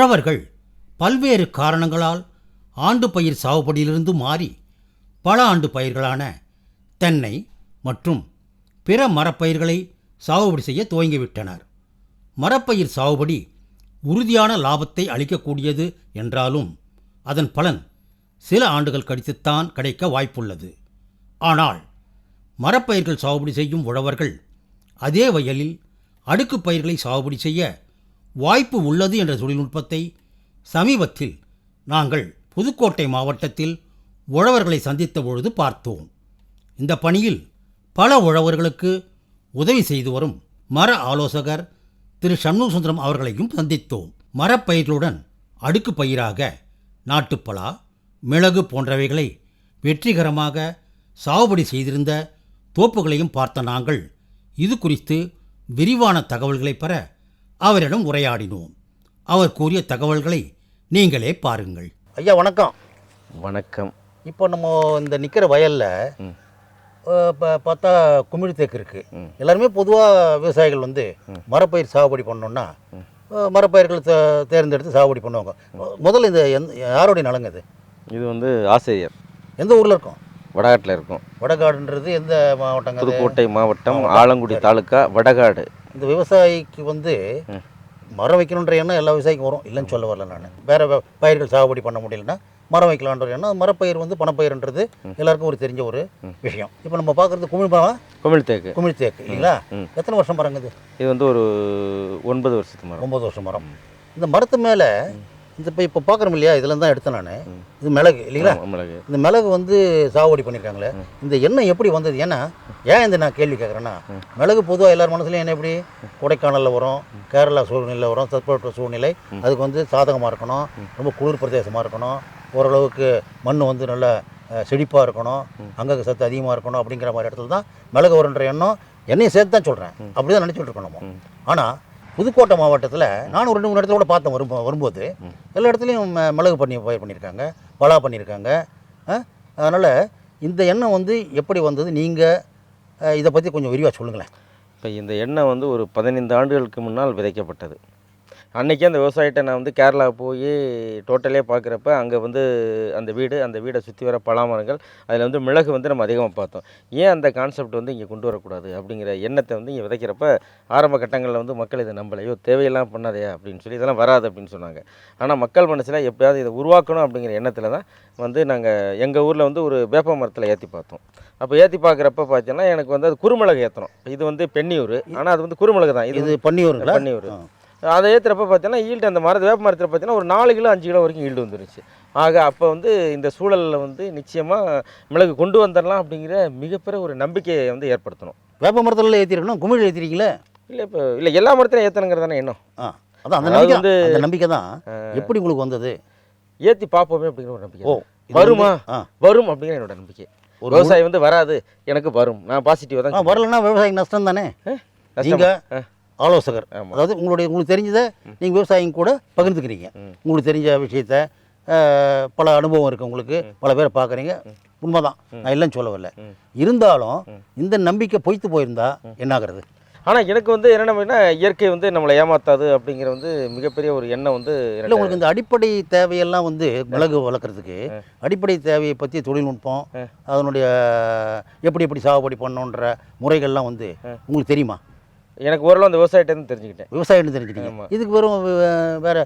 உழவர்கள் பல்வேறு காரணங்களால் ஆண்டு பயிர் சாகுபடியிலிருந்து மாறி பல ஆண்டு பயிர்களான தென்னை மற்றும் பிற மரப்பயிர்களை சாகுபடி செய்ய துவங்கிவிட்டனர். மரப்பயிர் சாகுபடி உறுதியான லாபத்தை அளிக்கக்கூடியது என்றாலும் அதன் பலன் சில ஆண்டுகள் கழித்துத்தான் கிடைக்க வாய்ப்புள்ளது. ஆனால் மரப்பயிர்கள் சாகுபடி செய்யும் உழவர்கள் அதே வயலில் அடுக்கு பயிர்களை சாகுபடி செய்ய வாய்ப்பு உள்ளது என்ற தொழில்நுட்பத்தை சமீபத்தில் நாங்கள் புதுக்கோட்டை மாவட்டத்தில் உழவர்களை சந்தித்த பொழுது பார்த்தோம். இந்த பணியில் பல உழவர்களுக்கு உதவி செய்து வரும் மர ஆலோசகர் திரு. சண்முகசுந்தரம் அவர்களையும் சந்தித்தோம். மரப்பயிர்களுடன் அடுக்கு பயிராக நாட்டுப்பலா மிளகு போன்றவைகளை வெற்றிகரமாக சாகுபடி செய்திருந்த தோப்புகளையும் பார்த்த நாங்கள் இது குறித்து விரிவான தகவல்களை பெற அவரிடம் உரையாடினோம். அவர் கூறிய தகவல்களை நீங்களே பாருங்கள். ஐயா வணக்கம். வணக்கம். இப்போ நம்ம இந்த நிற்கிற வயலில் பார்த்தா குமிழ் தேக்கு இருக்குது எல்லாருமே பொதுவாக விவசாயிகள் வந்து மரப்பயிர் சாகுபடி பண்ணோன்னா மரப்பயிர்கள் தேர்ந்தெடுத்து சாகுபடி பண்ணுவாங்க. முதல்ல இந்த எந்த யாருடைய நலங்க இது? இது வந்து ஆசிரியர். எந்த ஊரில் இருக்கும்? வடகாட்டில் இருக்கும். வடகாடுன்றது எந்த மாவட்டங்க அது? புதுக்கோட்டை மாவட்டம். ஆலங்குடி தாலுக்கா வடகாடு. இந்த விவசாயிக்கு வந்து மரம் வைக்கணுன்ற எண்ணம் எல்லா விவசாயிக்கும் வரும். இல்லைன்னு சொல்ல வரல நான். வேறு பயிர்கள் சாகுபடி பண்ண முடியலன்னா மரம் வைக்கலான்ற எண்ணம் மரப்பயிர் வந்து பணப்பயிர்ன்றது எல்லாருக்கும் ஒரு தெரிஞ்ச ஒரு விஷயம். இப்போ நம்ம பார்க்குறது குமிழ் மரம் குமிழ் தேக்கு. குமிழ் தேக்கு இல்லைங்களா. எத்தனை வருஷம் மரங்க இது? வந்து ஒரு ஒன்பது வருஷத்துக்கு மரம். ஒம்பது வருஷம் மரம். இந்த மரத்து மேலே இந்த இப்போ இப்போ பார்க்குறோம் இல்லையா? இதில் தான் எடுத்தேன் நான். இது மிளகு இல்லைங்களா? மிளகு. இந்த மிளகு வந்து சாகுபடி பண்ணியிருக்காங்களே இந்த எண்ணெய் எப்படி வந்தது? ஏன்னா ஏன் இந்த நான் கேள்வி கேட்குறேன்னா மிளகு பொதுவாக எல்லார் மனசுலையும் என்ன எப்படி? கொடைக்கானலில் வரும் கேரளா சூழ்நிலை வரும் தட்பவெட்ப சூழ்நிலை. அதுக்கு வந்து சாதகமாக இருக்கணும். ரொம்ப குளிர் பிரதேசமாக இருக்கணும். ஓரளவுக்கு மண் வந்து நல்ல செழிப்பாக இருக்கணும். அங்கங்கே சத்து அதிகமாக இருக்கணும் அப்படிங்கிற மாதிரி இடத்துல தான் மிளகு வருன்ற எண்ணம். என்னையும் சேர்த்து தான் சொல்கிறேன் அப்படி தான் நினச்சிட்டு இருக்கோம் நம்ம. ஆனால் புதுக்கோட்டை மாவட்டத்தில் நானும் ரெண்டு மூணு இடத்துல கூட பார்த்தேன் வரும் வரும்போது. எல்லா இடத்துலையும் மிளகு பண்ணி பயிர் பண்ணியிருக்காங்க. பலா பண்ணியிருக்காங்க. அதனால் இந்த எண்ணம் வந்து எப்படி வந்தது? நீங்கள் இதை பற்றி கொஞ்சம் விரிவாக சொல்லுங்களேன். இப்போ இந்த எண்ணெய் வந்து ஒரு பதினைந்து ஆண்டுகளுக்கு முன்னால் விதைக்கப்பட்டது. அன்றைக்கே அந்த விவசாயிட்ட நான் வந்து கேரளா போய் டோட்டலே பார்க்குறப்ப அங்கே வந்து அந்த வீடு அந்த வீடை சுற்றி வர பலாமரங்கள் அதில் வந்து மிளகு வந்து நம்ம அதிகமாக பார்த்தோம். ஏன் அந்த கான்செப்ட் வந்து இங்கே கொண்டு வரக்கூடாது அப்படிங்கிற எண்ணத்தை வந்து இங்கே விதைக்கிறப்ப ஆரம்ப கட்டங்களில் வந்து மக்கள் இதை நம்பலையோ தேவையெல்லாம் பண்ணாதே அப்படின்னு சொல்லி இதெல்லாம் வராது அப்படின்னு சொன்னாங்க. ஆனால் மக்கள் மனசில் எப்படியாவது இதை உருவாக்கணும் அப்படிங்கிற எண்ணத்தில் தான் வந்து நாங்கள் எங்கள் ஊரில் வந்து ஒரு வேப்ப மரத்தில் ஏற்றி பார்த்தோம். அப்போ ஏற்றி பார்க்குறப்ப பார்த்தீங்கன்னா எனக்கு வந்து அது குறுமிளகு ஏற்றணும் இது வந்து பெண்ணியூர். ஆனால் அது வந்து குறுமிளகு தான் இது பண்ணியூருங்களா பன்னியூர் அதை ஏற்றுறப்ப பார்த்தீங்கன்னா ஈல்டு அந்த மரத்து வேப்ப மரத்தில் பார்த்தீங்கன்னா ஒரு நாலு கிலோ அஞ்சு கிலோ வரைக்கும் ஈல்டு வந்துருச்சு. ஆக அப்போ வந்து இந்த சூழலில் வந்து நிச்சயமாக மிளகு கொண்டு வந்துடலாம் அப்படிங்கிற மிகப்பெரிய ஒரு நம்பிக்கையை வந்து ஏற்படுத்தணும். வேப்ப மரத்தில் ஏற்றிருக்கணும் குமிழ் ஏற்றிருக்கீங்களே இல்லை இப்போ இல்லை எல்லா மரத்திலும் ஏற்றணுங்கிறது தானே எண்ணம். ஆ அதான் அந்த நம்பிக்கை வந்து- அந்த நம்பிக்கை தான். எப்படி உங்களுக்கு வந்தது? ஏற்றி பார்ப்போமே அப்படிங்கிற ஒரு நம்பிக்கை. ஓ வருமா? வரும் அப்படிங்கிற என்னோட நம்பிக்கை. ஒரு விவசாயி வந்து வராது எனக்கு வரும். நான் பாசிட்டிவாக தான் வரலன்னா விவசாயிக்கு நஷ்டம்? தானே? நீங்கள். ஆலோசகர். அதாவது உங்களுடைய உங்களுக்கு தெரிஞ்சதை நீங்கள் விவசாயிங்க கூட பகிர்ந்துக்கிறீங்க. உங்களுக்கு தெரிஞ்ச விஷயத்த பல அனுபவம் இருக்குது உங்களுக்கு பல பேரை பார்க்குறீங்க உண்மைதான். நான் இல்லைன்னு சொல்ல வரல. இருந்தாலும் இந்த நம்பிக்கை பொய்த்து போயிருந்தா என்னாகிறது? ஆனால் எனக்கு வந்து என்ன அப்படின்னா இயற்கை வந்து நம்மளை ஏமாத்தாது அப்படிங்கிற வந்து மிகப்பெரிய ஒரு எண்ணம் வந்து இல்லை உங்களுக்கு இந்த அடிப்படை தேவையெல்லாம் வந்து மிளகு வளர்க்குறதுக்கு அடிப்படை தேவையை பற்றி தொழில்நுட்பம் அதனுடைய எப்படி எப்படி சாகுபடி பண்ணணுன்ற முறைகள்லாம் வந்து உங்களுக்கு தெரியுமா? எனக்கு ஓரளவு அந்த விவசாயிட்டேருந்து தெரிஞ்சுக்கிட்டேன். விவசாயம்னு தெரிஞ்சுட்டீங்க ஆமா. இதுக்கு வெறும் வேற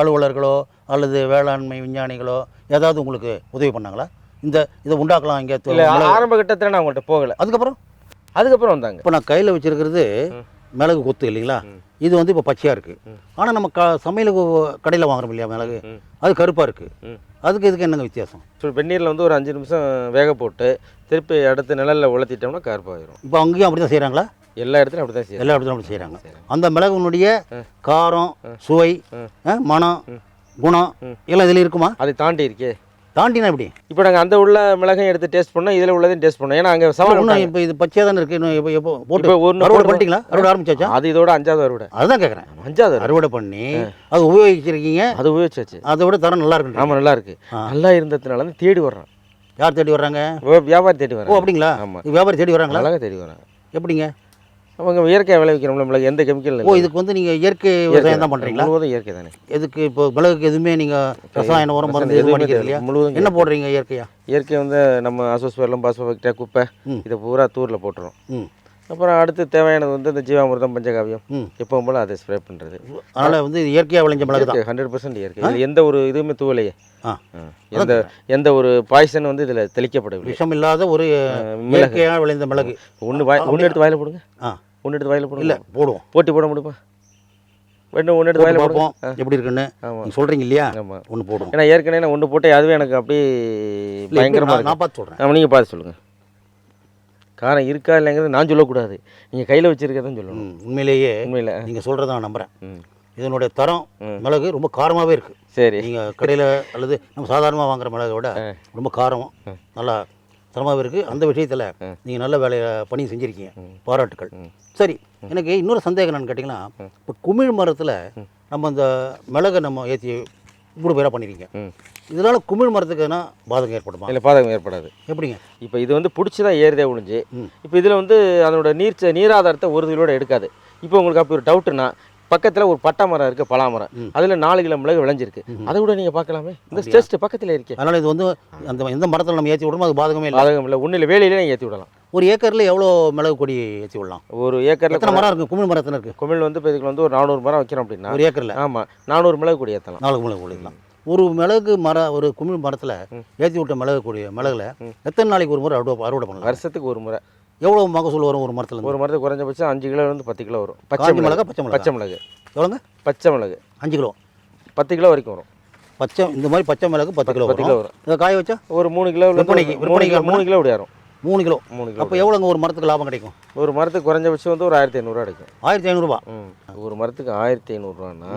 அலுவலர்களோ அல்லது வேளாண்மை விஞ்ஞானிகளோ ஏதாவது உங்களுக்கு உதவி பண்ணாங்களா? இந்த இதை உண்டாக்கலாம் இங்கே ஆரம்ப கட்டத்தில் நான் அவங்கள்ட்ட போகலை. அதுக்கப்புறம்? அதுக்கப்புறம் வந்தாங்க. இப்போ நான் கையில் வச்சிருக்கிறது மிளகு கொத்து இல்லைங்களா? இது வந்து இப்போ பச்சையாக இருக்குது ஆனால் நம்ம க சமையலுக்கு கடையில் வாங்குறோம் இல்லையா மிளகு. அது கருப்பாக இருக்குது. அதுக்கு இதுக்கு என்னங்க வித்தியாசம்? ஸோ வெந்நீரில் வந்து ஒரு அஞ்சு நிமிஷம் வேக போட்டு திருப்பி அடுத்து நிழலில் உலர்த்திட்டோம்னா கருப்பாயிரும். இப்போ அங்கேயும் அப்படி தான் செய்கிறாங்களா எல்லா இடத்துலையும் அப்படி தான் எல்லா இடத்துலையும் அப்படி செய்கிறாங்க அந்த மிளகுனுடைய காரம் சுவை மனம் குணம் எல்லாம் இதில் இருக்குமா? அதை தாண்டி இருக்கே தாண்டினா எப்படி? இப்போ நாங்கள் அந்த உள்ள மிளகையும் எடுத்து டேஸ்ட் பண்ணோம் இதில் உள்ளதையும் டேஸ்ட் பண்ணோம். ஏன்னா அங்கே சமையல் இன்னும் இப்போ இது பச்சையாக தானே இருக்குது இன்னும் இப்போ எப்போ போட்டு ஒண்ணு அறுவடை. பண்ணிட்டீங்களா? அறுவடை ஆரம்பிச்சாச்சா? அது இதோட அஞ்சாவது அறுவடை. அதுதான் கேட்குறேன் அஞ்சாவது அறுவடை. பண்ணி அது உபயோகிச்சிருக்கீங்க. அது உபயோகிச்சாச்சு. அதை விட தரம் நல்லா இருக்கு ஆமாம் நல்லா இருக்கு. நல்லா இருந்ததுனால தான் தேடி வர்றான் யார் தேடி வர்றாங்க? வியாபாரி தேடி ஓ வர்றான் அப்படிங்களா? ஆமா. வியாபாரி தேடி வர்றாங்களா? அழகாக தேடி வர்றான் எப்படிங்க? அவங்க இயற்கையாக விளைவிக்கிறோம்ல மிளகு எந்த கெமிக்கல் ஓ இதுக்கு வந்து நீங்கள் இயற்கை விவசாயம் தான் பண்ணுறீங்களா முழுவதும் இயற்கை தானே. எதுக்கு இப்போ மிளகுக்கு எதுவுமே நீங்கள் ரசாயன உரம் மருந்து எதுவும் பண்ணிக்கிறது. இல்லையா? முழுவதும் என்ன போடுறீங்க இயற்கையா? இயற்கை வந்து நம்ம அசோஸ்பெர்லம் பாஸ்போபக்டா குப்பை. இதை பூரா தூரில் போட்டுரும் அப்புறம் அடுத்து தேவையானது வந்து இந்த ஜீவாமிர்தம் பஞ்சகாவியம். எப்பவும் போல் அதை ஸ்ப்ரே பண்ணுறது அதனால் வந்து இயற்கையாக விளைஞ்ச மிளகு தான். ஹண்ட்ரட் பர்சன்ட் இயற்கை. இதில் எந்த ஒரு இதுவுமே தூவலையே. எந்த எந்த ஒரு பாய்சன் வந்து இதில் தெளிக்கப்படவில்லை. விஷம் இல்லாத ஒரு இயற்கையாக விளைந்த மிளகு. ஒன்று வாய் ஒன்று எடுத்து வாயில் போடுங்க. ஆ. ஒன்று எடுத்து வாயில் போடுங்க. இல்லை போடுவோம். போட்டி போட முடியுமா? ஒன்று ஒன்று எடுத்து வாயில் பார்ப்போம் எப்படி இருக்குன்னு. ஆமாம் சொல்கிறீங்க இல்லையா? ஆமாம் ஒன்று போடுவோம். ஏன்னா ஏற்கனவே நான் ஒன்று போட்டு அதுவே எனக்கு அப்படியே இல்லை, பயங்கரமாக நான் பார்த்து சொல்கிறேன் ஆமாம் நீங்கள் பார்த்து சொல்லுங்கள் காரம் இருக்கா இல்லைங்கிறது நான் சொல்லக்கூடாது. நீங்கள் கையில் வச்சுருக்கதான் சொல்லணும். உண்மையிலேயே உண்மையில். நீங்கள் சொல்கிறத நான் நம்புகிறேன் இதனுடைய தரம். மிளகு ரொம்ப காரமாகவே இருக்குது சரி. நீங்கள் கடையில் அல்லது நம்ம சாதாரணமாக வாங்குற மிளகை விட ரொம்ப காரம் நல்லா தரமாகவே இருக்குது அந்த விஷயத்தில் நீங்கள் நல்ல வேலையை பணி செஞ்சுருக்கீங்க. பாராட்டுக்கள். சரி எனக்கு இன்னொரு சந்தேகம் என்னன்னு கேட்டிங்கன்னா இப்போ குமிழ் மரத்தில் நம்ம அந்த மிளகை நம்ம ஏற்றி மூணு பேராக பண்ணிருக்கீங்க. ம். இதனால் குமிழ் மரத்துக்கு எதனா பாதகம் ஏற்படுமா? இல்லை பாதகம் ஏற்படாது. எப்படிங்க? இப்போ இது வந்து பிடிச்சி தான் ஏறுதே ஒழிஞ்சு. இப்போ இதில் வந்து அதனோட நீர் நீராதாரத்தை ஒரு இதோட எடுக்காது. இப்போ உங்களுக்கு அப்படி ஒரு டவுட்டுனா பக்கத்தில் ஒரு பட்டா மரம் இருக்குது பலாமரம். அதில் நாலு கிலோ மிளகு விளைஞ்சிருக்கு. அதை கூட நீங்கள் பார்க்கலாமே? இந்த ஸ்டெஸ்ட் பக்கத்தில் இருக்கே. அதனால் இது வந்து அந்த எந்த மரத்தில் நம்ம ஏற்றி விடுறோமோ அது பாதகமே இல்லை. பாதகம் இல்லை ஒன்றில் வேலையிலே ஏற்றி விடலாம். ஒரு ஏக்கரில் எவ்வளோ மிளகு கொடி ஏற்றி விடலாம்? ஒரு ஏக்கரில் எத்தனை மரம் இருக்குது குமிழ் மரத்தில் இருக்குது குமிழ் வந்து இப்போ இதுக்கு வந்து ஒரு நானூறு மரம் வைக்கிறோம் அப்படின்னா ஒரு ஏக்கரில்? ஆமாம் நானூறு மிளகு கொடி ஏற்றலாம் நாலு மிளகு கொடிக்கலாம் ஒரு மிளகு மரம் ஒரு குமிழ் மரத்தில் ஏற்றி விட்ட மிளகு கொடி மிளகுல எத்தனை நாளைக்கு ஒரு முறை அறுவடை அறுவடை பண்ணலாம்? வருஷத்துக்கு ஒரு முறை. எவ்வளோ மகசூல் வரும் ஒரு மரத்துல ஒரு மரத்துக்கு குறைஞ்சபட்சம் அஞ்சு கிலோ இருந்து பத்து கிலோ வரும். பச்சை மிளகு பச்சை மிளகா? பச்சை மிளகு. எவ்வளோங்க பச்சை மிளகு. அஞ்சு கிலோ. பத்து கிலோ வரைக்கும் வரும். பச்சை இந்த மாதிரி பச்சை மிளகு பத்து கிலோ பத்து கிலோ வரும். இதை காய வச்சா? ஒரு மூணு கிலோ விற்பனைக்கு- மூணு விற்பனைக்கு கிலோ மூணு கிலோ விடையாரும் மூணு கிலோ. மூணு கிலோ அப்போ எவ்வளோங்க ஒரு மரத்துக்கு லாபம் கிடைக்கும்? ஒரு மரத்துக்கு குறைஞ்சபட்சம் வந்து ஒரு ஆயிரத்தி ஐநூறுரூவா கிடைக்கும். ஆயிரத்தி ஐநூறுரூபா ம். ஒரு மரத்துக்கு ஆயிரத்தி ஐநூறுரூவான்னா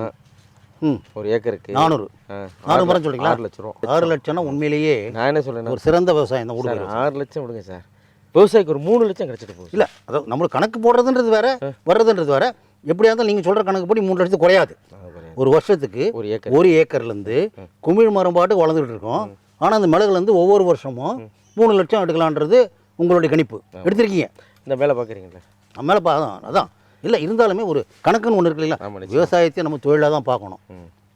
ம். ஒரு ஏக்கருக்கு நானூறு. நானூறு ஆறு மரம் சொல்றீங்களா? ஆறு லட்ச ரூபா. ஆறு லட்சம்னா உண்மையிலேயே நான் என்ன சொல்றேன்னா ஒரு சிறந்த விவசாயம் தான் சார் ஆறு லட்சம் விடுங்க சார். விவசாயிக்கு ஒரு மூணு லட்சம் கிடைச்சிட்டு போகுது. இல்லை அதாவது நம்மளுக்கு கணக்கு போடுறதுன்றது வேற வர்றதுன்றது வேற. எப்படியா இருந்தாலும் நீங்கள் சொல்கிற கணக்கு படி மூணு லட்சத்துக்கு குறையாது. ஒரு வருஷத்துக்கு ஒரு ஏக்கர். ஒரு ஏக்கர்லேருந்து குமிழ் மரம் பாட்டுக்கு வளர்ந்துட்டு இருக்கோம் ஆனால் அந்த மிளகுலேருந்து ஒவ்வொரு வருஷமும் மூணு லட்சம் எடுக்கலான்றது உங்களுடைய கணிப்பு. எடுத்திருக்கீங்க. இந்த வேலை பார்க்குறீங்களா? நம்ம மேலே அதான் அதான். இல்லை இருந்தாலுமே ஒரு கணக்குன்னு ஒன்று இருக்கு இல்லைங்களா. விவசாயத்தை நம்ம தொழிலாக தான் பார்க்கணும்.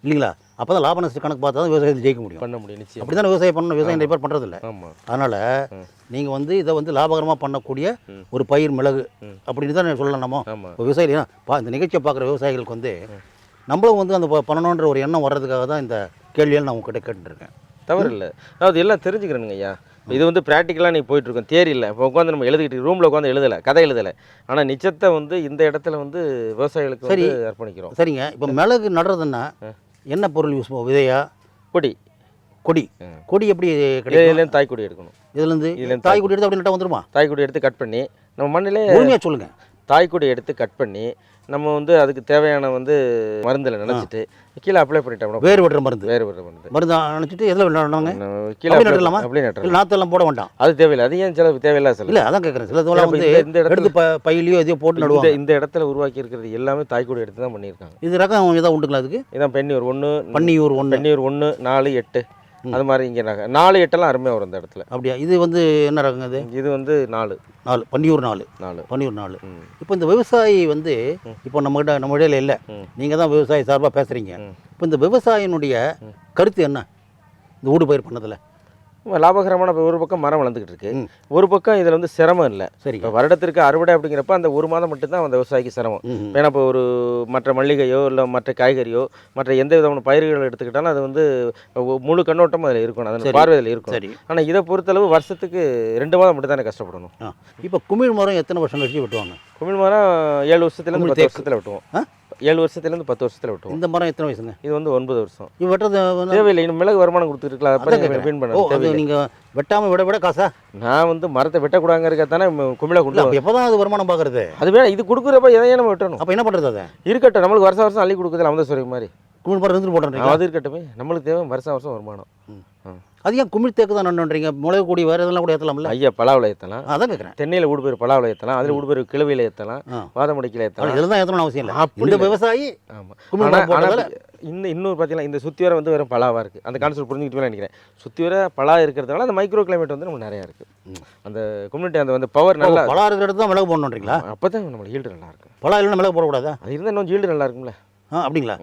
இல்லைங்களா? அப்போ தான் லாப நஷ்ட கணக்கு பார்த்தா தான் விவசாயத்தை ஜெயிக்க முடியும். பண்ண முடியும் நிச்சயம். அப்படி தானே விவசாயம் பண்ணணும்? விவசாயம் நிறைய பேர் பண்ணுறதில்ல ஆமாம் அதனால் நீங்கள் வந்து இதை வந்து லாபகரமாக பண்ணக்கூடிய ஒரு பயிர் மிளகு அப்படின்னு தான் சொல்லலாம் நம்ம. விவசாயிகள் ஏன்னா, பா இந்த நிகழ்ச்சியை பார்க்குற விவசாயிகளுக்கு வந்து நம்மளும் வந்து அந்த ப- பண்ணணுன்ற ஒரு எண்ணம் வர்றதுக்காக தான் இந்த கேள்வியெல்லாம் நான் உங்ககிட்ட கேட்டுருக்கேன் தவறு இல்லை அதாவது எல்லாம் தெரிஞ்சுக்கிறேனுங்க ஐயா. இது வந்து ப்ராக்டிக்கலாக நீ போயிட்டு இருக்கோம் தேரி இல்லை. இப்போ உட்காந்து நம்ம எழுதிக்கிட்டு ரூமில் உட்காந்து எழுதலை கதை எழுதலை. ஆனால் நிச்சயத்தை வந்து இந்த இடத்துல வந்து விவசாயிகளுக்கு வந்து அர்ப்பணிக்கிறோம். சரிங்க. இப்போ மிளகு நடுறதுன்னா என்ன பொருள் யூஸ் பண்ணுவோம் விதையா? கொடி. கொடி. கொடி எப்படி இதுலேருந்து தாய்க்கொடி எடுக்கணும். இதுலேருந்து இதுலேருந்து தாய் கொடி எடுத்து அப்படி நட்டா வந்துருமா? தாய்க்கொடி எடுத்து கட் பண்ணி நம்ம மண்ணிலே சொல்லுங்கள் தாய்க்கொடி எடுத்து கட் பண்ணி நம்ம வந்து அதுக்கு தேவையான வந்து மருந்தில் நினச்சிட்டு கீழே அப்ளை பண்ணிட்டோம்னா வேர் விடுற மருந்து? வேறு விடுற மருந்து. மருந்து அணைச்சிட்டு எதில் நடணுங்க நம்ம கீழே நடலாமா? அப்படியே இல்லை நாற்றெல்லாம் போட வேண்டாம். அது தேவையில்லை. அது ஏன் சில தேவையில்லை சில? இல்லை அதான் கேட்குறேன் சில அப்ப வந்து இந்த- இடத்துல- ப பையிலையோ எதையோ போட்டு நடுவாங்க. இந்த இடத்துல உருவாக்கி இருக்கிறது எல்லாமே தாய்க்கொடி எடுத்து தான் பண்ணியிருக்காங்க. இது ரகம் ஏதாவது உண்டுங்களா அதுக்கு இதான் பெண்ணியூர் ஒன்று பன்னியூர் ஒன்று பெண்ணியூர் ஒன்று நாலு எட்டு. அது மாதிரி இங்கே நாங்கள் நாலு எட்டெல்லாம் அருமையாக வரும் இந்த இடத்துல. அப்படியா? இது வந்து என்ன ரகங்க இது? இது வந்து நாலு. நாலு. பன்னியூர் நாலு. நாலு. பன்னியூர் நாலு. இப்போ இந்த விவசாயி வந்து இப்போ நம்மகிட்ட நம்ம இடையில இல்லை. நீங்கள் தான் விவசாயி சார்பாக பேசுகிறீங்க. இப்போ இந்த விவசாயினுடைய கருத்து என்ன? இந்த ஊடு பயிர் பண்ணதில். லாபகரமான இப்ப ஒரு பக்கம் மரம் வளர்ந்துக்கிட்டு இருக்கு. ஒரு பக்கம் இதில் வந்து சிரமம் இல்லை. சரிங்க. இப்போ வருடத்திற்கு அறுவடை அப்படிங்கிறப்ப அந்த ஒரு மாதம் மட்டும்தான் அந்த விவசாயிக்கு சிரமம். ஏன்னா இப்போ ஒரு மற்ற மல்லிகையோ இல்லை மற்ற காய்கறியோ மற்ற எந்த விதமான பயிர்கள் எடுத்துக்கிட்டாலும் அது வந்து முழு கண்ணோட்டமும் அதில் இருக்கணும். அதன் சரி. அதில் இருக்கும் சரி. ஆனால் இதை பொறுத்தளவு வருஷத்துக்கு ரெண்டு மாதம் மட்டும் தானே கஷ்டப்படணும் இப்போ குமிழ் மரம் எத்தனை வருஷம் கழிச்சு வெட்டுவாங்க? குமிழ் மரம் ஏழு வருஷத்துலேருந்து குமிழ் பத்து. வருஷத்தில் வெட்டுவோம்? ஏழு வருஷத்துலேருந்து பத்து வருஷத்தில் வெட்டுவோம் இந்த மரம் எத்தனை வயசுங்க? இது வந்து ஒன்பது வருஷம். இது வெட்டுறது வந்து- தேவையில்லை இன்னும் மிளகு வருமானம் கொடுத்துருக்கலாம் அதான் அப்போ கேட்குறேன். வீண் ஓ பண்ண அது தேவையில்லை. நீங்கள் வெட்டாமல் விட விட காசா? நான் வந்து மரத்தை வெட்டக்கூடாங்கிறதுக்காக குமிழை இல்லை கொண்டு அப்போ எப்போ தான் அது வருமானம் பார்க்குறது அது வேணும் இது கொடுக்குறப்ப எதையே நம்ம வெட்டணும். அப்போ என்ன பண்ணுறது அதை? இருக்கட்டும் நம்மளுக்கு வருஷம் வருஷம் அள்ளி கொடுக்குறது அமுதஸ்வரி மாதிரி. குமிழ் மரம் இருந்துட்டு போடுறீங்க அது இருக்கட்டுமே நம்மளுக்கு தேவை வருஷம் வருஷம் வருமானம். ம். அது ஏன் குமிழ் தேக்கு தான் நன்றுன்றீங்க மிளகு கூடி வேறு இதெல்லாம் கூட ஏற்றலாம்ல ஐயா பலாவில் ஏற்றலாம் அதான் கேட்குறேன் தென்னையில் ஊடுபேர் பலாவில் ஏற்றலாம் அதில் ஊடுபேர் கிழவியில் ஏற்றலாம் வாதமுடிக்கையில் ஏற்றலாம் இதில் தான் ஏற்றணும்னு அவசியம் இல்லை. இந்த. விவசாயி ஆமாம் இன்னும் இன்னொரு பார்த்தீங்கன்னா இந்த சுற்றி வர வந்து வெறும் பலாவாக இருக்குது அந்த கான்செப்ட் புரிஞ்சுக்கிட்டு நினைக்கிறேன். சுற்றி வர பலா இருக்கிறதுனால அந்த மைக்ரோ கிளைமேட் வந்து நமக்கு நிறையா இருக்குது அந்த கம்யூனிட்டி அந்த வந்து பவர் நல்லா பலா இருக்கிற இடத்துல தான் மிளகு போடணுன்றீங்களா? அப்போ தான் நம்ம ஈல்டு நல்லா இருக்கும் பலா இல்லைன்னா மிளகு போடக்கூடாதா? அது இருந்தால் இன்னும் ஈல்டு நல்லா இருக்கும்ல. ஆ அப்படிங்களா.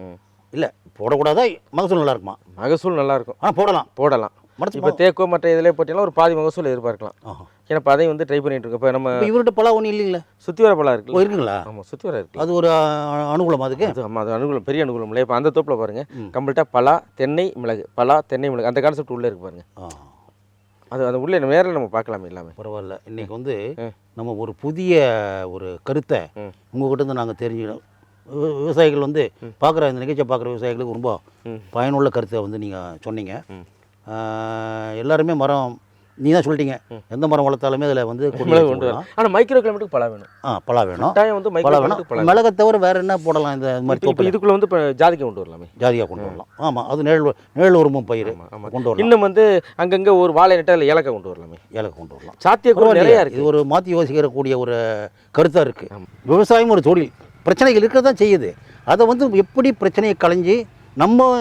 இல்லை போடக்கூடாதா? மகசூல் நல்லா இருக்குமா? மகசூல் நல்லா இருக்கும். ஆனால் போடலாம். போடலாம். இப்போ தேக்கோ மற்ற இதிலே போட்டிங்கன்னா ஒரு பாதி மகசூல் எதிர்பார்க்கலாம். ஏன்னா இப்போ அதையும் வந்து ட்ரை பண்ணிட்டு இருக்கோம் இப்போ நம்ம இவர்கிட்ட பலா ஒன்றும் இல்லைங்களா? சுற்றி வர பழம் ஓ இருக்குல்ல. இருக்குங்களா ஆமாம் சுற்றி வர இருக்கு. அது ஒரு அ- அனுகூலமா அதுக்கு? அது ஆமாம் அது அனுகூலம் பெரிய அனுகூலம் இல்லை இப்போ அந்த தோப்பில் பாருங்க. ம். கம்ப்ளீட்டாக பலா தென்னை மிளகு. பலா தென்னை மிளகு. அந்த கான்செப்ட் உள்ளே இருக்கு பாருங்க. அது அது உள்ளே நேரில் நம்ம பார்க்கலாமே எல்லாமே. பரவாயில்ல. இன்னைக்கு வந்து. நம்ம ஒரு புதிய ஒரு கருத்தை. உங்ககிட்ட இருந்து நாங்கள் தெரிஞ்சுக்கணும். விவசாயிகள் வந்து பார்க்குற இந்த நிகழ்ச்சியை பார்க்குற விவசாயிகளுக்கு ரொம்ப. பயனுள்ள கருத்தை வந்து நீங்கள் சொன்னீங்க. எல்லாருமே மரம் நீ தான் சொல்லிட்டீங்க எந்த மரம் வளர்த்தாலுமே அதில் வந்து மிளகு கொண்டு. வரலாம் ஆனால் மைக்ரோ கிளைமேட்டுக்கு பலா வேணும். ஆ பலா வேணும். கட்டாயம் வந்து பலா வேணும். மிளகை தவிர வேறு என்ன போடலாம் இந்த மாதிரி இப்போ இதுக்குள்ள வந்து இப்போ ஜாதிக்காய் கொண்டு வரலாமே. ஜாதியாக கொண்டு வரலாம். ஆமாம் அது நிழல் நிழல் உருமும் பயிர். கொண்டு வரலாம். இன்னும் வந்து அங்கங்கே ஒரு வாழை நட்டு அதில் ஏலக்காய் கொண்டு வரலாமே. ஏலக்காய் கொண்டு வரலாம். சாத்தியக்கூறு நிறையா பரவாயில்லையே, இருக்கு. இது ஒரு மாற்றி யோசிக்கக்கூடிய ஒரு கருத்தாக இருக்குது. விவசாயம் ஒரு தொழில். பிரச்சனைகள் இருக்க தான் செய்யுது. அதை வந்து எப்படி பிரச்சனையை களைஞ்சி நம்ம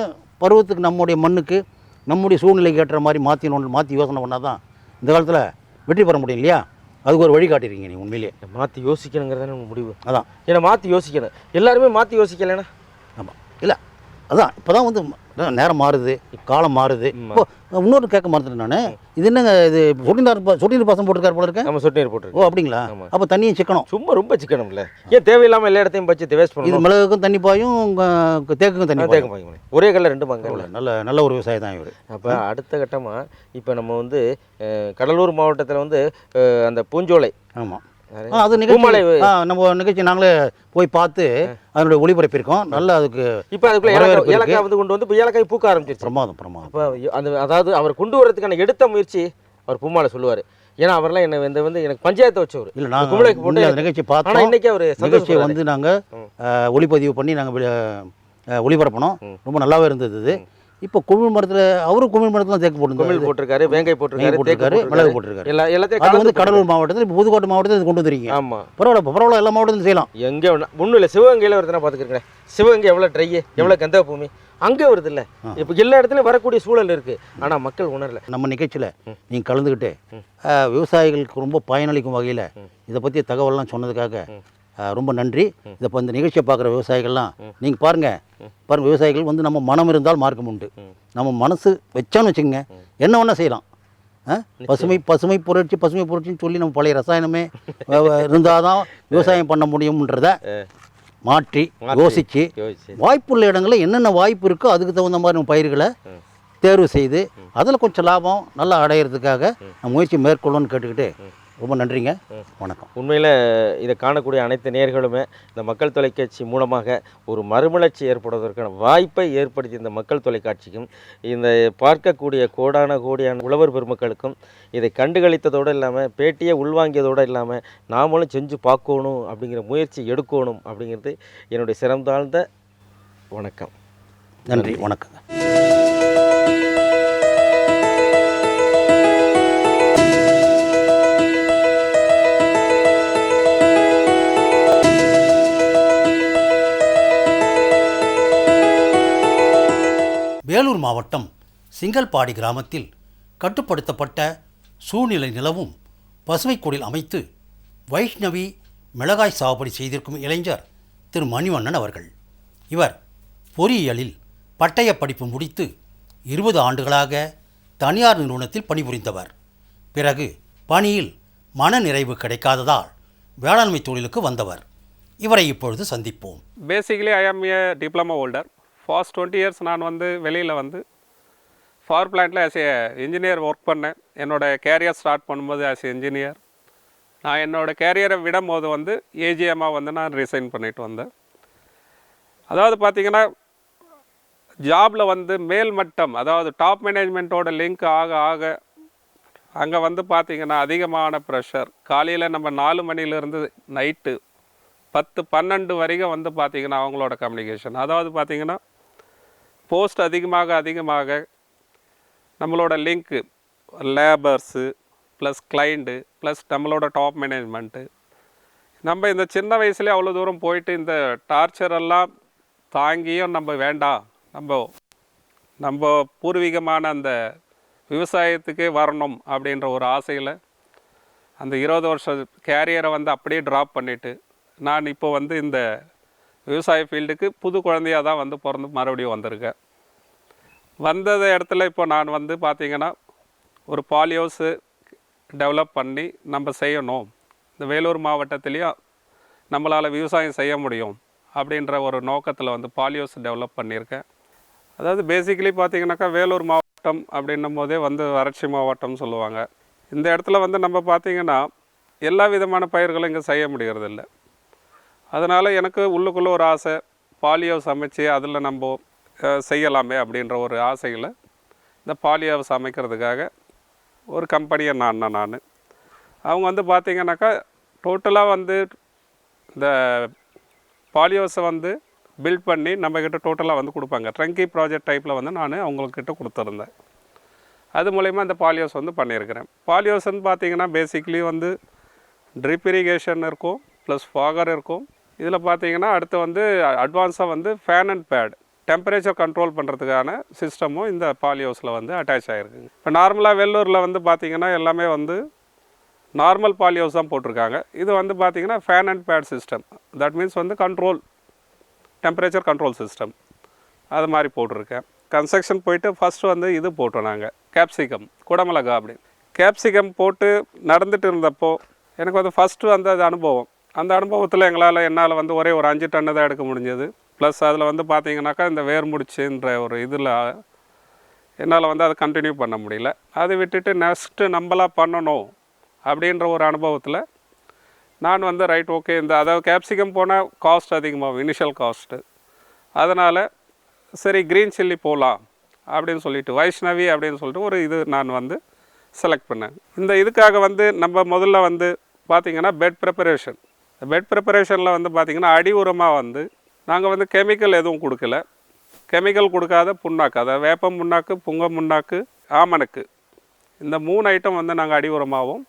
பருவத்துக்கு நம்முடைய மண்ணுக்கு நம்முடைய சூழ்நிலைக்கு ஏற்ற மாதிரி மாற்றி மாற்றி யோசனை பண்ணால் தான் இந்த காலத்தில் வெற்றி பெற முடியும் இல்லையா? அதுக்கு ஒரு வழி காட்டிருக்கீங்க நீ உண்மையிலேயே மாற்றி யோசிக்கணுங்கிறது நம்ம முடிவு. அதான். ஏன்னா மாற்றி யோசிக்கணும். எல்லாருமே மாற்றி யோசிக்கலைன்னா? ஆமாம் இல்லை அதான். இப்போ தான் வந்து நேரம் மாறுது காலம் மாறுது. இன்னொரு கேட்க மறந்துட்டேன் நான். இது என்னங்க இது சொட்டினார் சொட்டினார் பாசம் போட்டிருக்காரு போல இருக்கேன் நம்ம சொட்டு நீர் ஓ அப்படிங்களா. அப்போ தண்ணியும் சிக்கணும். சும்மா ரொம்ப சிக்கனம்ல. ஏன் தேவையில்லாமல் எல்லா இடத்தையும் பச்சு வேஸ்ட் இது பண்ணணும்? மிளகுக்கும் தண்ணி பாயும் தேக்குக்கும் தண்ணி தேக்க பாயும். ஒரே கல்ல ரெண்டு பாங்க. நல்ல நல்ல ஒரு விவசாயி தான் இவர். அப்போ அடுத்த கட்டமாக இப்போ நம்ம வந்து கடலூர் மாவட்டத்தில் வந்து அந்த பூஞ்சோலை ஆமாம் அது நிகழ்ச்சி. நம்ம நிகழ்ச்சி நாங்களே போய் பார்த்து அதனுடைய ஒளிபரப்பியிருக்கோம் நல்ல அதுக்கு இப்போ அதுக்குள்ள ஏலக்காய் வந்து கொண்டு வந்து இப்போ ஏலக்காய் பூக்க ஆரம்பிச்சிருச்சு. பிரமாதம் பிரமாதம். அப்போ அந்த அதாவது அவர் கொண்டு வரதுக்கான எடுத்த முயற்சி அவர் பூமாலை சொல்லுவார். ஏன்னா அவர்லாம் என்ன இந்த வந்து எனக்கு பஞ்சாயத்தை வச்சவர். இல்லை கும்பலைக்கு நாங்கள் போட்டு அந்த நிகழ்ச்சி பார்த்தோம். இன்னைக்கு அவர் நிகழ்ச்சியை வந்து நாங்கள் ஒளிப்பதிவு பண்ணி நாங்கள் ஒளிபரப்பினோம். ரொம்ப நல்லாவே இருந்தது இப்போ குமிழ் மரத்தில் அவரும் குமிழ் மரத்தில் தான் தேக்கு குமிழ் போட்டுருந்தாரு போட்டிருக்காரு வேங்கை போட்டிருக்காரு போட்டிருக்காரு மிளகு போட்டிருக்காரு. எல்லா எல்லாத்தையும் அது வந்து கடலூர் மாவட்டத்தில் இப்போ புதுக்கோட்டை மாவட்டத்தில் கொண்டு வந்துருக்கீங்க. ஆமா. பரவாயில்ல பரவாயில்ல எல்லா மாவட்டத்திலும் செய்யலாம். எங்கே ஒன்றும் இல்லை சிவகங்கையில் வருதுன்னா பார்த்துக்கிறேன் சிவகங்கை எவ்வளோ ட்ரை எவ்வளோ கந்த பூமி அங்கே வருது இல்லை. இப்போ எல்லா இடத்துலையும் வரக்கூடிய சூழல் இருக்குது ஆனால் மக்கள் உணரல. நம்ம நிகழ்ச்சியில் நீங்கள் கலந்துக்கிட்டு விவசாயிகளுக்கு ரொம்ப பயனளிக்கும் வகையில் இதை பற்றி தகவல்லாம் சொன்னதுக்காக ரொம்ப நன்றி. இதை இப்போ இந்த நிகழ்ச்சியை பார்க்குற விவசாயிகள்லாம் நீங்கள் பாருங்கள் பாருங்கள் விவசாயிகள் வந்து நம்ம மனம் இருந்தால் மார்க்கம் உண்டு. நம்ம மனசு வச்சான்னு வச்சுக்கோங்க. என்ன வேணால் செய்யலாம்? பசுமை பசுமை புரட்சி பசுமை புரட்சின்னு சொல்லி நம்ம பழைய ரசாயனமே இருந்தால் தான் விவசாயம் பண்ண முடியும்ன்றத மாற்றி. யோசித்து யோசிச்சு வாய்ப்புள்ள இடங்களில் என்னென்ன வாய்ப்பு இருக்கோ அதுக்கு தகுந்த மாதிரி நம்ம பயிர்களை தேர்வு செய்து அதில் கொஞ்சம் லாபம் நல்லா அடையிறதுக்காக நான் முயற்சி மேற்கொள்ளணும்னு கேட்டுக்கிட்டு ரொம்ப நன்றிங்க. வணக்கம். உண்மையில் இதை காணக்கூடிய அனைத்து நேர்களுமே இந்த மக்கள் தொலைக்காட்சி மூலமாக ஒரு மறுமலர்ச்சி ஏற்படுவதற்கான வாய்ப்பை ஏற்படுத்தி இந்த மக்கள் தொலைக்காட்சிக்கும் இந்த பார்க்கக்கூடிய கோடான கோடியான உழவர் பெருமக்களுக்கும் இதை கண்டுகளித்ததோடு இல்லாமல் பேட்டியை உள்வாங்கியதோடு இல்லாமல் நாமளும் செஞ்சு பார்க்கணும் அப்படிங்கிற முயற்சி எடுக்கணும் அப்படிங்கிறது என்னுடைய சிறந்தாழ்ந்த வணக்கம். நன்றி வணக்கங்க. மாவட்டம் சிங்கல்பாடி கிராமத்தில் கட்டுப்படுத்தப்பட்ட சூழ்நிலை நிலவும் பசுமைக்குடில் அமைத்து வைஷ்ணவி மிளகாய் சாகுபடி செய்திருக்கும் இளைஞர் திரு மணிவண்ணன் அவர்கள். இவர் பொறியியலில் பட்டய படிப்பு முடித்து இருபது ஆண்டுகளாக தனியார் நிறுவனத்தில் பணிபுரிந்தவர். பிறகு பணியில் மன நிறைவு கிடைக்காததால் வேளாண்மை தொழிலுக்கு வந்தவர். இவரை இப்பொழுது சந்திப்போம். Basically I am a diploma holder past twenty years நான் வந்து வெளியில் வந்து பவர் பிளான்ட்டில் ஆஸ் ஏ இன்ஜினியர் ஒர்க் பண்ணேன். என்னோட கேரியர் ஸ்டார்ட் பண்ணும்போது ஆஸ் இன்ஜினியர் நான் என்னோட கேரியரை விடும்போது வந்து ஏஜிஎம்மாக வந்து நான் ரிசைன் பண்ணிட்டு வந்தேன். அதாவது பார்த்தீங்கன்னா ஜாபில் வந்து மேல் மட்டம் அதாவது டாப் மேனேஜ்மெண்ட்டோட லிங்க் ஆக ஆக அங்கே வந்து பார்த்திங்கன்னா அதிகமான ப்ரெஷர் காலையில் நம்ம நாலு மணிலேருந்து நைட்டு பத்து பன்னெண்டு வரைக்கும் வந்து பார்த்தீங்கன்னா அவங்களோட கம்யூனிகேஷன் அதாவது பார்த்தீங்கன்னா போஸ்ட் அதிகமாக அதிகமாக நம்மளோட லிங்க்கு லேபர்ஸு ப்ளஸ் கிளைண்ட்டு ப்ளஸ் நம்மளோட டாப் மேனேஜ்மெண்ட்டு நம்ம இந்த சின்ன வயசுலேயே அவ்வளோ தூரம் போயிட்டு இந்த டார்ச்சர் எல்லாம் தாங்கியும் நம்ம வேண்டாம். நம்ம நம்ம பூர்வீகமான அந்த விவசாயத்துக்கே வரணும் அப்படின்ற ஒரு ஆசையில் அந்த இருபது வருஷம் கேரியரை வந்து அப்படியே ட்ராப் பண்ணிவிட்டு நான் இப்போ வந்து இந்த விவசாய ஃபீல்டுக்கு புது குழந்தையாக தான் வந்து பிறந்து மறுபடியும் வந்திருக்கேன். வந்தது இடத்துல இப்போ நான் வந்து பார்த்திங்கன்னா ஒரு பாலியோஸு டெவலப் பண்ணி நம்ம செய்யணும். இந்த வேலூர் மாவட்டத்துலேயும் நம்மளால் விவசாயம் செய்ய முடியும் அப்படின்ற ஒரு நோக்கத்தில் வந்து பாலியோஸ் டெவலப் பண்ணியிருக்கேன். அதாவது பேசிக்கலி பார்த்தீங்கன்னாக்கா வேலூர் மாவட்டம் அப்படின்னும் போதே வந்து வறட்சி மாவட்டம்னு சொல்லுவாங்க. இந்த இடத்துல வந்து நம்ம பார்த்திங்கன்னா எல்லா விதமான பயிர்களும் இங்கே செய்ய முடியறதில்ல. அதனால் எனக்கு உள்ளுக்குள்ளே ஒரு ஆசை பாலியோ சமைச்சு அதில் நம்ம செய்யலாமே அப்படின்ற ஒரு ஆசையில் இந்த பாலியாவை சமைக்கிறதுக்காக ஒரு கம்பெனியை நான் நான். அவங்க வந்து பார்த்தீங்கன்னாக்கா டோட்டலாக வந்து இந்த பாலியோஸை வந்து பில்ட் பண்ணி நம்மக்கிட்ட டோட்டலாக வந்து கொடுப்பாங்க. ட்ரங்கி ப்ராஜெக்ட் டைப்பில் வந்து நான் அவங்கக்கிட்ட கொடுத்துருந்தேன். அது மூலயமா இந்த பாலியோஸ் வந்து பண்ணியிருக்கிறேன். பாலியோஸ்ன்னு பார்த்தீங்கன்னா பேசிக்கலி வந்து ட்ரிப் இரிகேஷன் இருக்கும் ப்ளஸ் ஃபாகர் இருக்கும் இதில் பார்த்தீங்கன்னா அடுத்து வந்து அட்வான்ஸாக வந்து fan and pad temperature control பண்ணுறதுக்கான சிஸ்டமும் இந்த பாலியோஸில் வந்து அட்டாச் ஆகிருக்குங்க இப்போ நார்மலாக வெள்ளூரில் வந்து பார்த்தீங்கன்னா எல்லாமே வந்து நார்மல் பாலியோஸ் தான் போட்டிருக்காங்க. இது வந்து பார்த்திங்கன்னா fan and pad system that means வந்து கண்ட்ரோல் டெம்பரேச்சர் கண்ட்ரோல் சிஸ்டம் அது மாதிரி போட்டிருக்கேன். கன்ஸ்ட்ரக்ஷன் போயிட்டு ஃபஸ்ட்டு வந்து இது போட்டோம் நாங்கள் கேப்சிகம் குடமிளகா அப்படின்னு. கேப்சிகம் போட்டு நடந்துட்டு இருந்தப்போ எனக்கு வந்து ஃபஸ்ட்டு வந்து அது அனுபவம். அந்த அனுபவத்தில் எங்களால் என்னால் வந்து ஒரே ஒரு அஞ்சு டன்னு தான் எடுக்க முடிஞ்சது. ப்ளஸ் அதில் வந்து பார்த்திங்கனாக்கா இந்த வேர் முடிச்சுன்ற ஒரு இதில் என்னால் வந்து அதை கண்டினியூ பண்ண முடியல. அதை விட்டுட்டு நெக்ஸ்ட்டு நம்மளா பண்ணணும் அப்படின்ற ஒரு அனுபவத்தில் நான் வந்து ரைட் ஓகே இந்த அதாவது கேப்சிகம் போனால் காஸ்ட் அதிகமாகும் இனிஷியல் காஸ்ட்டு அதனால் சரி க்ரீன் சில்லி போகலாம் அப்படின்னு சொல்லிட்டு வைஷ்ணவி அப்படின்னு சொல்லிட்டு ஒரு இது நான் வந்து செலக்ட் பண்ணேன். இந்த இதுக்காக வந்து நம்ம முதல்ல வந்து பார்த்திங்கன்னா பெட் ப்ரிப்பரேஷன் பெட் ப்ரிப்பரேஷனில் வந்து பார்த்திங்கன்னா அடி உரமாக வந்து நாங்கள் வந்து கெமிக்கல் எதுவும் கொடுக்கல. கெமிக்கல் கொடுக்காத புண்ணாக்கு அதாவது வேப்பம் புண்ணாக்கு புங்க புண்ணாக்கு ஆமணக்கு இந்த மூணு ஐட்டம் வந்து நாங்கள் அடி உரமாகவும்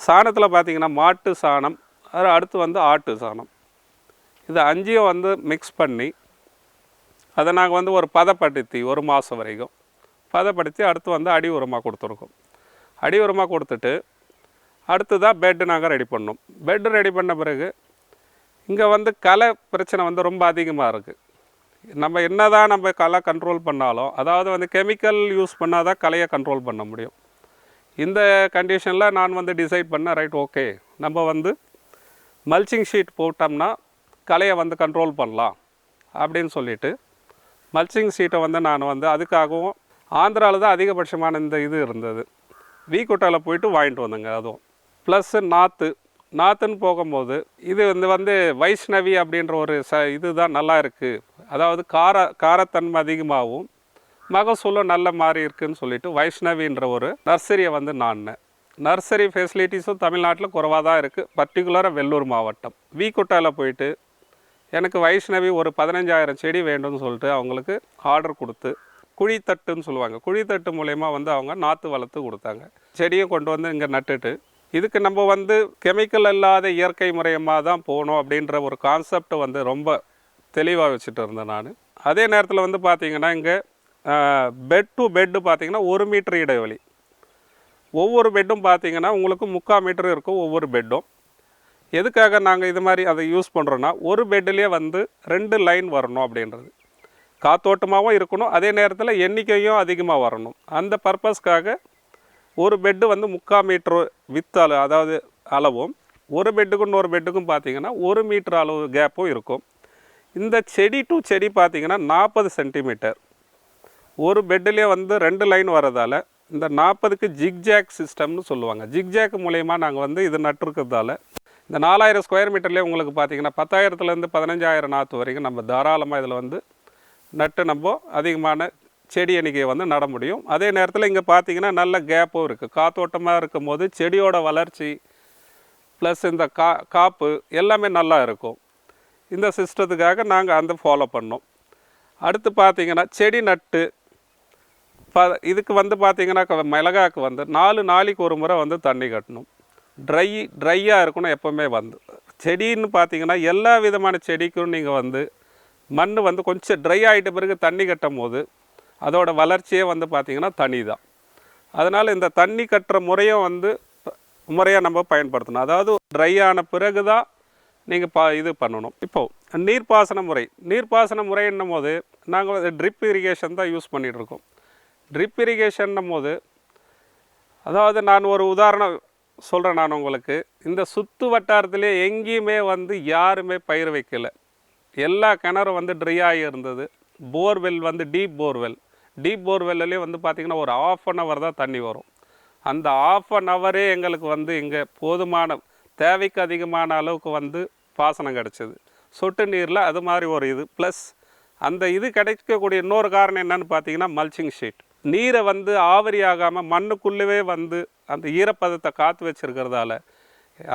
சாணத்தில் பார்த்தீங்கன்னா மாட்டு சாணம் அது அடுத்து வந்து ஆட்டு சாணம். இது அஞ்சையும் வந்து மிக்ஸ் பண்ணி அதை நாங்கள் வந்து ஒரு பதப்படுத்தி ஒரு மாதம் வரைக்கும். பதப்படுத்தி அடுத்து வந்து அடி உரமாக கொடுத்துருக்கோம். அடி உரமாக கொடுத்துட்டு அடுத்து தான் பெட்டு நாங்கள் ரெடி பண்ணோம். பெட்டு ரெடி பண்ண பிறகு இங்கே வந்து களை பிரச்சனை வந்து ரொம்ப அதிகமாக இருக்குது நம்ம என்னதான் நம்ம களை கண்ட்ரோல் பண்ணாலும் அதாவது வந்து கெமிக்கல் யூஸ் பண்ணால் தான் கலையை கண்ட்ரோல் பண்ண முடியும். இந்த கண்டிஷனில் நான் வந்து டிசைட் பண்ண ரைட் ஓகே நம்ம வந்து மல்ச்சிங் ஷீட் போட்டோம்னா கலையை வந்து கண்ட்ரோல் பண்ணலாம் அப்படின்னு சொல்லிட்டு மல்ச்சிங் ஷீட்டை வந்து நான் வந்து அதுக்காகவும் ஆந்திராவில் தான் அதிகபட்சமான இந்த இது இருந்தது. வீக்கோட்டாவில் போயிட்டு வாங்கிட்டு வந்தேங்க அதுவும். ப்ளஸ்ஸு நாற்று நாற்றுன்னு போகும்போது இது வந்து வந்து வைஷ்ணவி அப்படின்ற ஒரு ச இதுதான் நல்லா இருக்குது அதாவது கார காரத்தன்மை அதிகமாகவும் மகசூலும் நல்ல மாதிரி இருக்குதுன்னு சொல்லிட்டு வைஷ்ணவின்ற ஒரு நர்சரியை வந்து நான். நர்சரி ஃபெசிலிட்டிஸும் தமிழ்நாட்டில் குறைவாக தான் இருக்குது பர்டிகுலராக வெள்ளூர் மாவட்டம். வீக்குட்டாவில் போயிட்டு எனக்கு வைஷ்ணவி ஒரு பதினஞ்சாயிரம் செடி வேண்டும்னு சொல்லிட்டு அவங்களுக்கு ஆர்டர் கொடுத்து குழித்தட்டுன்னு சொல்லுவாங்க. குழித்தட்டு மூலயமா வந்து அவங்க நாற்று வளர்த்து கொடுத்தாங்க. செடியை கொண்டு வந்து இங்கே நட்டுட்டு இதுக்கு நம்ம வந்து கெமிக்கல் இல்லாத இயற்கை முறையமாக தான் போகணும் அப்படின்ற ஒரு கான்செப்ட் வந்து ரொம்ப தெளிவாக வச்சுட்டு இருந்தேன் நான். அதே நேரத்தில் வந்து பார்த்தீங்கன்னா இங்கே பெட் டு பெட்டு பார்த்திங்கன்னா ஒரு மீட்டர் இடைவெளி. ஒவ்வொரு பெட்டும் பார்த்தீங்கன்னா உங்களுக்கு முக்கால் மீட்டர் இருக்கும் ஒவ்வொரு பெட்டும் எதுக்காக நாங்கள் இது மாதிரி அதை யூஸ் பண்ணுறோன்னா ஒரு பெட்டிலே வந்து ரெண்டு லைன் வரணும் அப்படின்றது. காத்தோட்டமாகவும் இருக்கணும் அதே நேரத்தில் எண்ணிக்கையும் அதிகமாக வரணும். அந்த பர்பஸ்க்காக ஒரு பெட்டு வந்து முக்கால் மீட்ரு வித் அளவு அதாவது அளவும் ஒரு பெட்டுக்கும் இன்னொரு பெட்டுக்கும் பார்த்தீங்கன்னா ஒரு மீட்ரு அளவு கேப்பும் இருக்கும். இந்த செடி டு செடி பார்த்திங்கன்னா நாற்பது சென்டிமீட்டர் ஒரு பெட்லேயே வந்து ரெண்டு லைன் வரதால் இந்த நாற்பதுக்கு ஜிக்ஜாக் சிஸ்டம்னு சொல்லுவாங்க. ஜிக்ஜாக் மூலயமா நாங்கள் வந்து இது நட்டுருக்கிறதால இந்த நாலாயிரம் ஸ்கொயர் மீட்டர்லேயே உங்களுக்கு பார்த்தீங்கன்னா பத்தாயிரத்துலேருந்து பதினஞ்சாயிரம் நாற்று வரைக்கும் நம்ம தாராளமாக இதில் வந்து நட்டு நம்ம அதிகமான செடி அன்றைக்கி வந்து நட முடியும். அதே நேரத்தில் இங்கே பார்த்தீங்கன்னா நல்ல கேப்பும் இருக்குது காத்தோட்டமாக இருக்கும் போது செடியோட வளர்ச்சி ப்ளஸ் இந்த கா காப்பு எல்லாமே நல்லா இருக்கும். இந்த சிஸ்டத்துக்காக நாங்கள் அந்த ஃபாலோ பண்ணோம். அடுத்து பார்த்தீங்கன்னா செடி நட்டு ப இதுக்கு வந்து பார்த்திங்கன்னா க- மிளகாக்கு வந்து நாலு நாளைக்கு ஒரு முறை வந்து தண்ணி கட்டணும். ட்ரை ட்ரையாக இருக்கணும் எப்போவுமே வந்து. செடின்னு பார்த்தீங்கன்னா எல்லா விதமான செடிக்கும் நீங்கள் வந்து மண் வந்து கொஞ்சம் ட்ரை ஆகிட்ட பிறகு தண்ணி கட்டும் போது அதோட வளர்ச்சியே வந்து பார்த்திங்கன்னா தனி தான். அதனால் இந்த தண்ணி கட்டுற முறையும் வந்து முறையாக நம்ம பயன்படுத்தணும். அதாவது ட்ரை ஆன பிறகு தான் நீங்கள் பா இது பண்ணணும். இப்போது நீர்ப்பாசன முறை. நீர்ப்பாசன முறைன்னும் போது நாங்கள் ட்ரிப் இரிகேஷன் தான் யூஸ் பண்ணிகிட்ருக்கோம் ட்ரிப் இரிகேஷன்னும் போது அதாவது நான் ஒரு உதாரணம் சொல்கிறேன் நான் உங்களுக்கு. இந்த சுற்று வட்டாரத்திலே எங்கேயுமே வந்து யாருமே பயிர் வைக்கலை. எல்லா கிணறும் வந்து ட்ரை ஆகி இருந்தது. போர்வெல் வந்து டீப் போர்வெல் டீப் போர்வெல்லே வந்து பார்த்திங்கன்னா ஒரு ஆஃப் அன் ஹவர் தான் தண்ணி வரும். அந்த ஆஃப் அன் ஹவரே எங்களுக்கு வந்து இங்கே போதுமான தேவைக்கு அதிகமான அளவுக்கு வந்து பாசனம் கிடச்சிது. சொட்டு நீரில் அது மாதிரி ஒரு இது. ப்ளஸ் அந்த இது கிடைக்கக்கூடிய இன்னொரு காரணம் என்னன்னு பார்த்தீங்கன்னா மல்ச்சிங் ஷீட் நீரை வந்து ஆவரி ஆகாமல் மண்ணுக்குள்ளவே வந்து அந்த ஈரப்பதத்தை காத்து வச்சுருக்கிறதால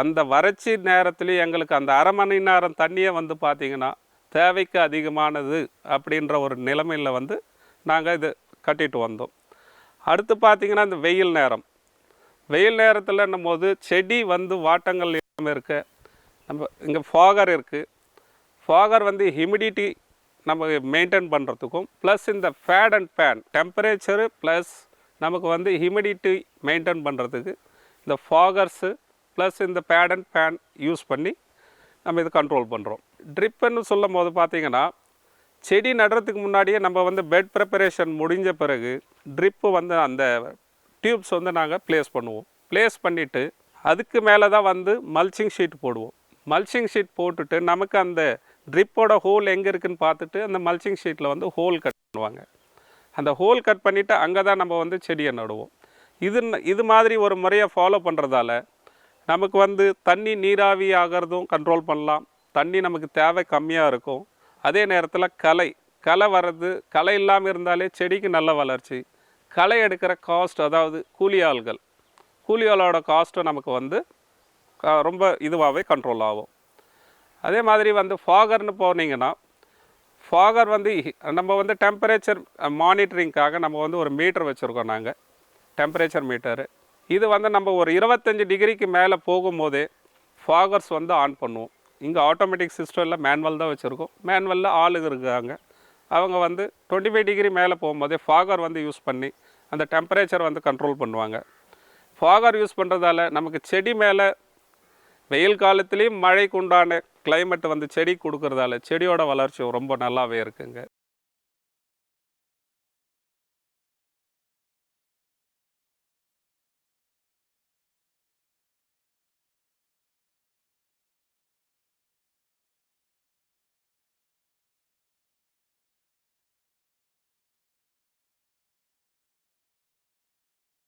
அந்த வறட்சி நேரத்துலேயும் எங்களுக்கு அந்த அரை மணி நேரம் தண்ணியே வந்து பார்த்திங்கன்னா தேவைக்கு அதிகமானது அப்படின்ற ஒரு நிலைமையில் வந்து நாங்கள் இது கட்டிட்டு வந்தோம். அடுத்து பார்த்திங்கன்னா இந்த வெயில் நேரம். வெயில் நேரத்தில் போது செடி வந்து வாட்டங்கள் இல்லாமல் இருக்க. நம்ம இங்கே ஃபாகர் இருக்குது ஃபாகர் வந்து ஹியூமிடிட்டி நம்ம மெயின்டைன் பண்ணுறதுக்கும் ப்ளஸ் இந்த pad and fan temperature plus நமக்கு வந்து ஹியூமிடிட்டி மெயின்டைன் பண்ணுறதுக்கு இந்த ஃபாகர்ஸு ப்ளஸ் இந்த பேட் அண்ட் பேன் யூஸ் பண்ணி நம்ம இது கண்ட்ரோல் பண்ணுறோம் ட்ரிப்புன்னு சொல்லும் போது பார்த்தீங்கன்னா செடி நடுறதுக்கு முன்னாடியே நம்ம வந்து பெட் ப்ரிப்பரேஷன் முடிஞ்ச பிறகு ட்ரிப்பு வந்து அந்த டியூப்ஸ் வந்து நாங்கள் ப்ளேஸ் பண்ணுவோம். ப்ளேஸ் பண்ணிவிட்டு அதுக்கு மேலே தான் வந்து மல்ச்சிங் ஷீட் போடுவோம். மல்ச்சிங் ஷீட் போட்டுட்டு நமக்கு அந்த ட்ரிப்போட ஹோல் எங்கே இருக்குன்னு பார்த்துட்டு அந்த மல்ச்சிங் ஷீட்டில் வந்து ஹோல் கட் பண்ணுவாங்க. அந்த ஹோல் கட் பண்ணிவிட்டு அங்கே தான் நம்ம வந்து செடியை நடுவோம். இது இது மாதிரி ஒரு முறையை ஃபாலோ பண்ணுறதால நமக்கு வந்து தண்ணி நீராவி ஆகிறதும் கண்ட்ரோல் பண்ணலாம். தண்ணி நமக்கு தேவை கம்மியாக இருக்கும். அதே நேரத்தில் கலை. களை வர்றது களை இல்லாமல் இருந்தாலே செடிக்கு நல்ல வளர்ச்சி. களை எடுக்கிற காஸ்ட் அதாவது கூலி ஆள்கள் கூலி ஆளோட காஸ்ட்டும் நமக்கு வந்து ரொம்ப இதுவாகவே கண்ட்ரோல் ஆகும். அதே மாதிரி வந்து ஃபாகர்னு போனீங்கன்னா ஃபாகர் வந்து நம்ம வந்து டெம்பரேச்சர் மானிட்டரிங்க்காக நம்ம வந்து ஒரு மீட்டர் வச்சுருக்கோம் நாங்கள் டெம்பரேச்சர் மீட்டரு இது வந்து நம்ம ஒரு இருபத்தஞ்சி டிகிரிக்கு மேலே போகும்போதே ஃபாகர்ஸ் வந்து ஆன் பண்ணுவோம். இங்கே ஆட்டோமேட்டிக் சிஸ்டமில் மேனுவல் தான் வச்சுருக்கோம். மேனுவலில் ஆளுங்க இருக்காங்க. அவங்க வந்து டுவெண்ட்டி ஃபைவ் டிகிரி மேலே போகும்போதே ஃபாகர் வந்து யூஸ் பண்ணி அந்த டெம்பரேச்சர் வந்து கண்ட்ரோல் பண்ணுவாங்க. ஃபாகர் யூஸ் பண்ணுறதால நமக்கு செடி மேலே வெயில் காலத்துலேயும் மழைக்கு உண்டான கிளைமேட் வந்து செடி கொடுக்குறதால செடியோட வளர்ச்சி ரொம்ப நல்லாவே இருக்குங்க.